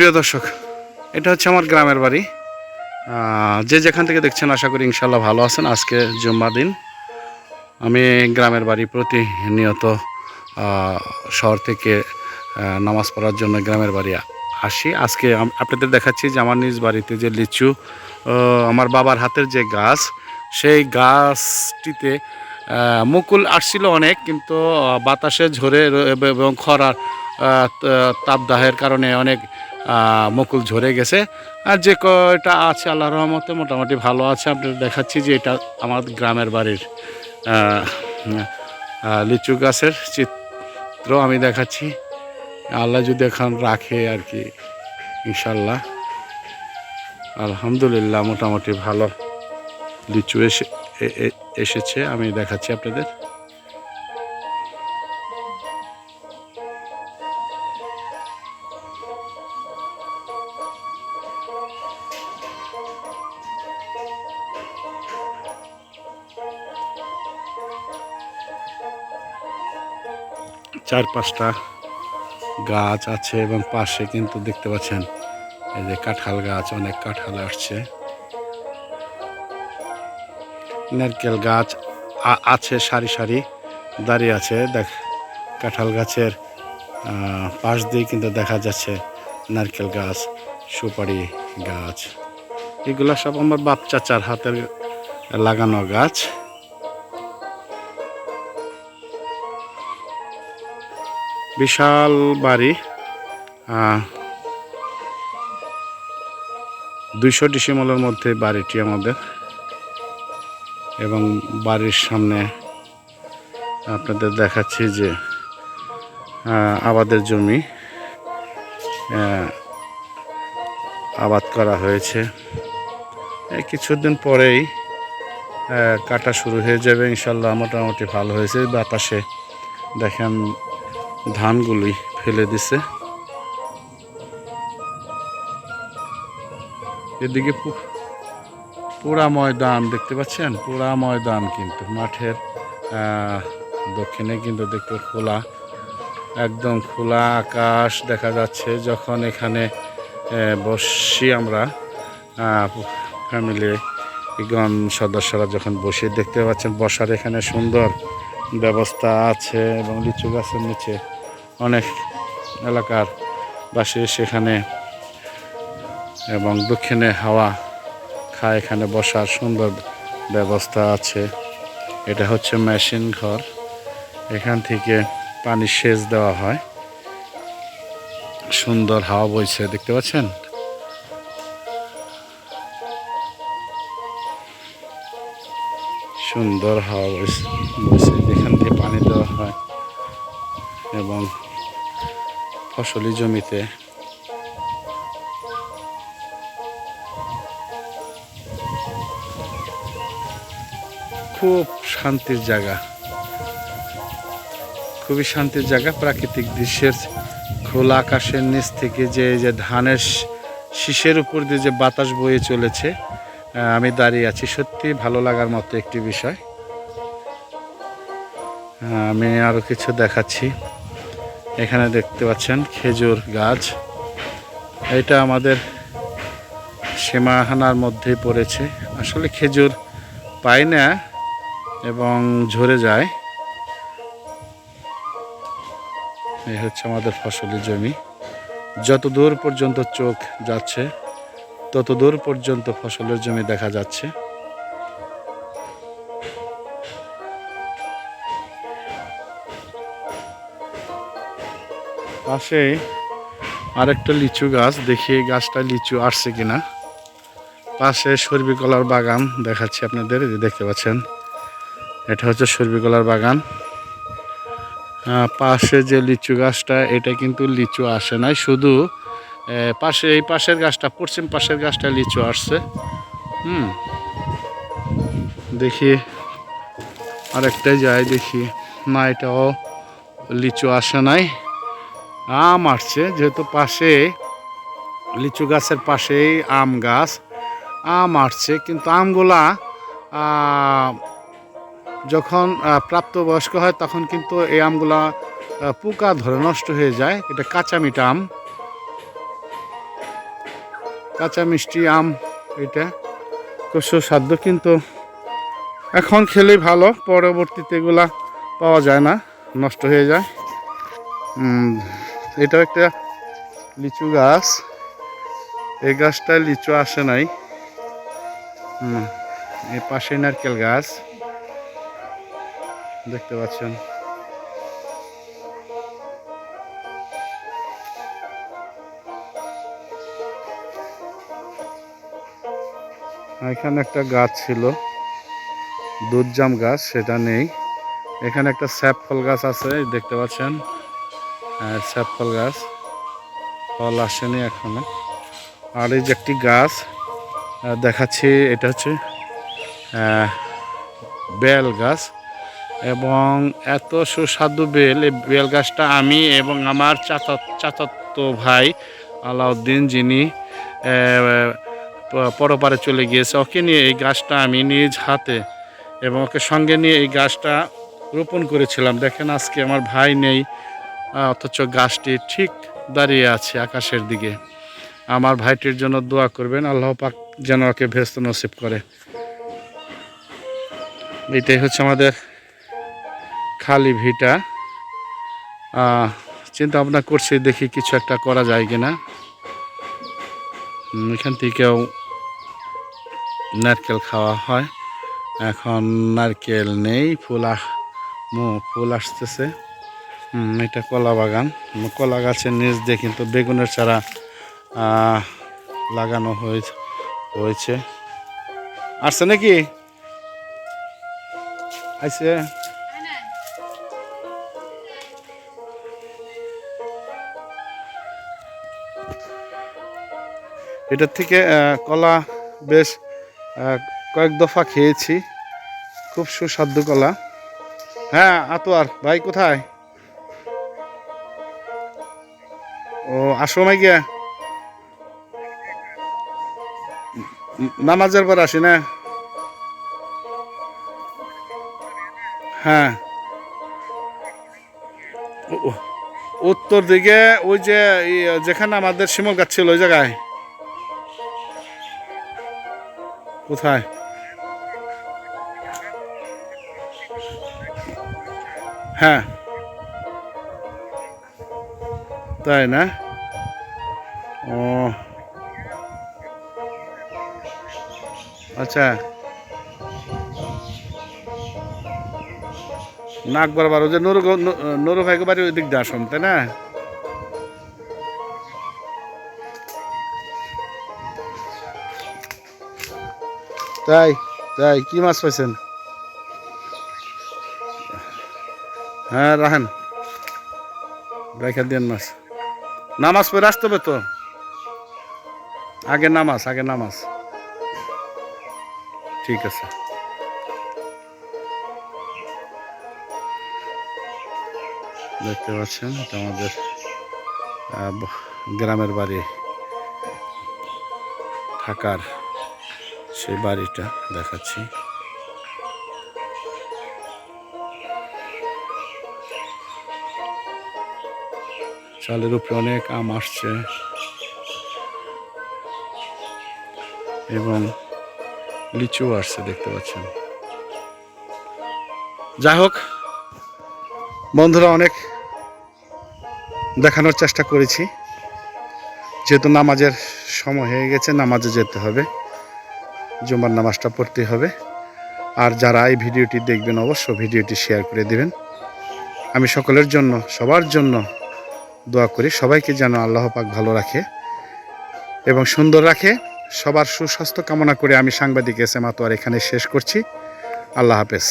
প্রিয় দর্শক, এটা হচ্ছে আমার গ্রামের বাড়ি। যে যেখান থেকে দেখছেন, আশা করি ইনশাল্লাহ ভালো আছেন। আজকে জুম্মা দিন। আমি গ্রামের বাড়ি প্রতিনিয়ত শহর থেকে নামাজ পড়ার জন্য গ্রামের বাড়ি আসি। আজকে আপনাদের দেখাচ্ছি যে আমার নিজ বাড়িতে যে লিচু আমার বাবার হাতের যে গাছ, সেই গাছটিতে মুকুল আসছিল অনেক, কিন্তু বাতাসে ঝরে এবং খরার তাপদাহের কারণে অনেক মুকুল ঝরে গেছে। আর যে কয়টা আছে আল্লাহ রহমতে মোটামুটি ভালো আছে। আপনাদের দেখাচ্ছি যে এটা আমার গ্রামের বাড়ির লিচু গাছের চিত্র আমি দেখাচ্ছি। আল্লাহ যদি এখন রাখে আর কি ইনশাল্লাহ আলহামদুলিল্লাহ, মোটামুটি ভালো লিচু এসে এসেছে। আমি দেখাচ্ছি আপনাদের। চার পাঁচটা গাছ আছে এবং পাশে কিন্তু দেখতে পাচ্ছেন এই যে কাঁঠাল গাছ, অনেক কাঁঠাল আসছে। নারকেল গাছ আছে, সারি সারি দাঁড়িয়ে আছে। দেখ, কাঁঠাল গাছের পাশ দিয়ে কিন্তু দেখা যাচ্ছে নারকেল গাছ, সুপারি গাছ। এগুলো সব আমার বাপ চাচার হাতের লাগানো গাছ। বিশাল বাড়ি দুইশো ডিসিমলের মধ্যে বাড়িটি আমাদের এবং বাড়ির সামনে আপনাদের দেখাচ্ছি যে আবাদের জমি আবাদ করা হয়েছে। কিছুদিন পরেই কাটা শুরু হয়ে যাবে, ইনশাল্লাহ মোটামুটি ভালো হয়েছে। বাতাসে দেখেন ধানগুলি ফেলে দিছে। এদিকে পু- পুরা ময়দান দেখতে পাচ্ছেন? পুরা ময়দান কিন্তু মাঠের দক্ষিণে কিন্তু দেখতে খোলা, একদম খোলা আকাশ দেখা যাচ্ছে। যখন এখানে বসি আমরা ফ্যামিলি গণ সদস্যরা যখন বসে দেখতে পাচ্ছেন, বসার এখানে সুন্দর ব্যবস্থা আছে এবং লিচু গাছের নিচে অনেক এলাকার বাসে সেখানে এবং দক্ষিণে হাওয়া খায়, এখানে বসার সুন্দর ব্যবস্থা আছে। এটা হচ্ছে মেশিন ঘর। এখান থেকে পানি সেচ দেওয়া হয়। সুন্দর হাওয়া বইছে, দেখতে পাচ্ছেন? সুন্দর হাওয়া বইছে বইছে। এখান থেকে পানি দেওয়া হয় এবং ফসলি জমিতে। খুব শান্তির জায়গা। খুবই শান্তির জায়গা, প্রাকৃতিক দৃশ্যের খোলা আকাশের নিচ থেকে যে যে ধানের শীষের উপর দিয়ে যে বাতাস বয়ে চলেছে আমি দাঁড়িয়ে আছি। সত্যি ভালো লাগার মতো একটি বিষয়। আমি আরও কিছু দেখাচ্ছি। এখানে দেখতে পাচ্ছেন খেজুর গাছ। এটা আমাদের সীমাহানার মধ্যে পড়েছে। আসলে খেজুর পাই না এবং ঝরে যায়। এই হচ্ছে আমাদের ফসলি জমি। যত দূর পর্যন্ত চোখ যাচ্ছে তত দূর পর্যন্ত ফসলের জমি দেখা যাচ্ছে। পাশে আরেকটা লিচু গাছ, দেখি গাছটা লিচু আসছে কিনা। পাশে সর্বিকলার বাগান দেখাচ্ছি আপনাদের দেখতে পাচ্ছেন। এটা হচ্ছে সর্বিকলার বাগান। পাশে যে লিচু গাছটা, এটা কিন্তু লিচু আসে নাই, শুধু পাশে, এই পাশের গাছটা, পশ্চিম পাশের গাছটা লিচু আসছে। হুম। দেখি আরেকটাই যাই, দেখি, না, এটাও লিচু আসে নাই। আম আসছে, যেহেতু পাশে, লিচু গাছের পাশেই আম গাছ, আম আসছে, কিন্তু আমগুলা যখন প্রাপ্তবয়স্ক হয়, তখন কিন্তু এই আমগুলা পোকা ধরে নষ্ট হয়ে যায়। এটা কাঁচা মিঠা আম। কাঁচা মিষ্টি আম এটা। খুব সুস্বাদু কিন্তু, এখন খেলেই ভালো, পরবর্তীতে এগুলা পাওয়া যায় না, নষ্ট হয়ে যায়। এটাও একটা লিচু গাছ। এই গাছটায় লিচু আসে নাই। হুম, এই পাশে নারকেল গাছ। দেখতে পাচ্ছেন। এখানে একটা গাছ ছিল। দুধজাম গাছ, সেটা নেই। এখানে একটা স্যাপ ফল গাছ আছে, দেখতে পাচ্ছেন। হ্যাঁ, স্যাপ ফল গাছ। ফল আসেনি এখনও। আর এই যে একটি গাছ দেখাচ্ছি এটা হচ্ছে বেল গাছ। এবং এত সুস্বাদু বেল এই বেল গাছটা আমি এবং আমার চাচা চাচাতো ভাই আলাউদ্দিন যিনি পরপারে চলে গিয়েছে ওকে নিয়ে এই গাছটা আমি নিজ হাতে এবং ওকে সঙ্গে নিয়ে এই গাছটা রোপণ করেছিলাম। দেখেন আজকে আমার ভাই নেই অথচ গাছটি ঠিক দাঁড়িয়ে আছে আকাশের দিকে। আমার ভাইটির জন্য দোয়া করবেন, আল্লাহ পাক যেন ওকে ভেস্ত নসিব করে। এটাই হচ্ছে আমাদের খালি ভিটা। চিন্তা ভাবনা করছি দেখি কিছু একটা করা যায় কিনা। এখান থেকেও নারকেল খাওয়া হয়। এখন নারকেল নেই, ফুল ফুল আসতেছে। এটা কলা বাগান। কলা গাছের নিচ দিয়ে কিন্তু বেগুনের চারা লাগানো হয়ে- হয়েছে। আসছে নাকি? আইছে এটার থেকে কলা বেশ কয়েক দফা খেয়েছি। খুব সুস্বাদু কলা। হ্যাঁ আতোয়ার, ভাই কোথায়? ও, আসো নাই গিয়া নামাজের পর আসি না? হ্যাঁ। উত্তর দিকে ওই যে যেখানে আমাদের শিমল গাছ ছিল, ওই জায়গায়। কোথায়? হ্যাঁ। তাই না? ও। আচ্ছা। নাক বরাবর যে নুরু নরু ভাইকে বাড়ি ওই দিক দিয়ে আসুন, তাই না? তাই তাই, কি মাছ পাইছেন? হ্যাঁ রাখেন রেখে দেন মাছ। নামাজ পড়ে আসতে হবে তো? আগে নামাজ আগে নামাজ। ঠিক আছে। দেখতে পাচ্ছেন, এটা আমাদের গ্রামের বাড়ি। থাকার সেই বাড়িটা দেখাচ্ছি। চালের উপরে অনেক আম আসছে। এবং লিচু আসছে দেখতে পাচ্ছেন। যাই হোক, বন্ধুরা, অনেক দেখানোর চেষ্টা করেছি। যেহেতু নামাজের সময় হয়ে গেছে, নামাজে যেতে হবে। জুমার নামাজটা পড়তে হবে। আর যারা এই ভিডিওটি দেখবেন অবশ্য ভিডিওটি শেয়ার করে দেবেন। আমি সকলের জন্য, সবার জন্য দোয়া করি, সবাইকে যেন আল্লাহ পাক ভালো রাখে এবং সুন্দর রাখে। সবার সুস্বাস্থ্য কামনা করে আমি সাংবাদিক এস এম আতোয়ার এখানে শেষ করছি। আল্লাহ হাফেজ।